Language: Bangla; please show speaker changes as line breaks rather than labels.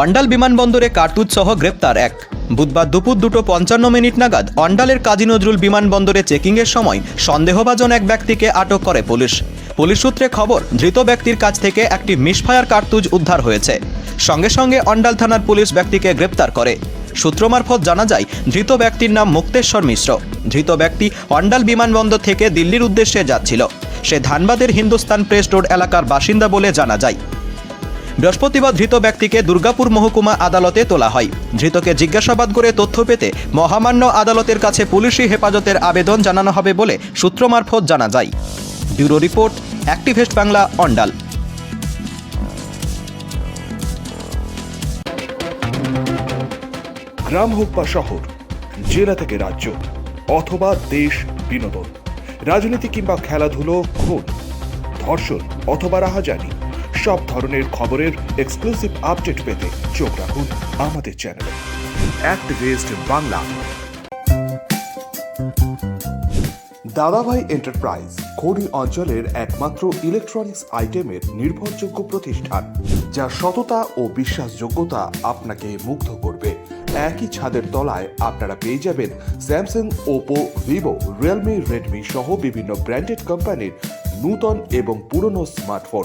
অন্ডাল বিমানবন্দরে কার্তুজ সহ গ্রেপ্তার এক। বুধবার দুপুর দুটো পঞ্চান্ন মিনিট নাগাদ অন্ডালের কাজী নজরুল বিমানবন্দরে চেকিংয়ের সময় সন্দেহভাজন এক ব্যক্তিকে আটক করে পুলিশ। পুলিশ সূত্রে খবর, ধৃত ব্যক্তির কাছ থেকে একটি মিসফায়ার কার্তুজ উদ্ধার হয়েছে। সঙ্গে সঙ্গে অন্ডাল থানার পুলিশ ব্যক্তিকে গ্রেপ্তার করে। সূত্র মারফত জানা যায়, ধৃত ব্যক্তির নাম মুক্তেশ্বর মিশ্র। ধৃত ব্যক্তি অন্ডাল বিমানবন্দর থেকে দিল্লির উদ্দেশ্যে যাচ্ছিল। সে ধানবাদের হিন্দুস্তান প্রেস রোড এলাকার বাসিন্দা বলে জানা যায়। বৃহস্পতিবার ধৃত ব্যক্তিকে দুর্গাপুর মহকুমা আদালতে তোলা হয়। ধৃতকে জিজ্ঞাসাবাদ করে তথ্য পেতে মহামান্য আদালতের কাছে পুলিশি হেফাজতের আবেদন জানানো হবে বলে সূত্র মারফত জানা যায়। Bureau report, activist Bangla, Andal.
গ্রাম হোক বা শহর, জেলা থেকে রাজ্য অথবা দেশ, বিনোদন, রাজনীতি কিংবা খেলাধুলো খুন ধর্ষণ অথবা রাহাজানি সব ধরনের খবরের এক্সক্লুসিভ আপডেট পেতে চোখ রাখুন আমাদের চ্যানেলে বাংলা। দাদাভাই এন্টারপ্রাইজ খনি অঞ্চলের একমাত্র ইলেকট্রনিক্স আইটেমের নির্ভরযোগ্য প্রতিষ্ঠান, যা সততা ও বিশ্বাসযোগ্যতা আপনাকে মুগ্ধ করবে। একই ছাদের তলায় আপনারা পেয়ে যাবেন Samsung Oppo Vivo Realme Redmi সহ বিভিন্ন ব্র্যান্ডেড কোম্পানির নূতন এবং পুরনো স্মার্টফোন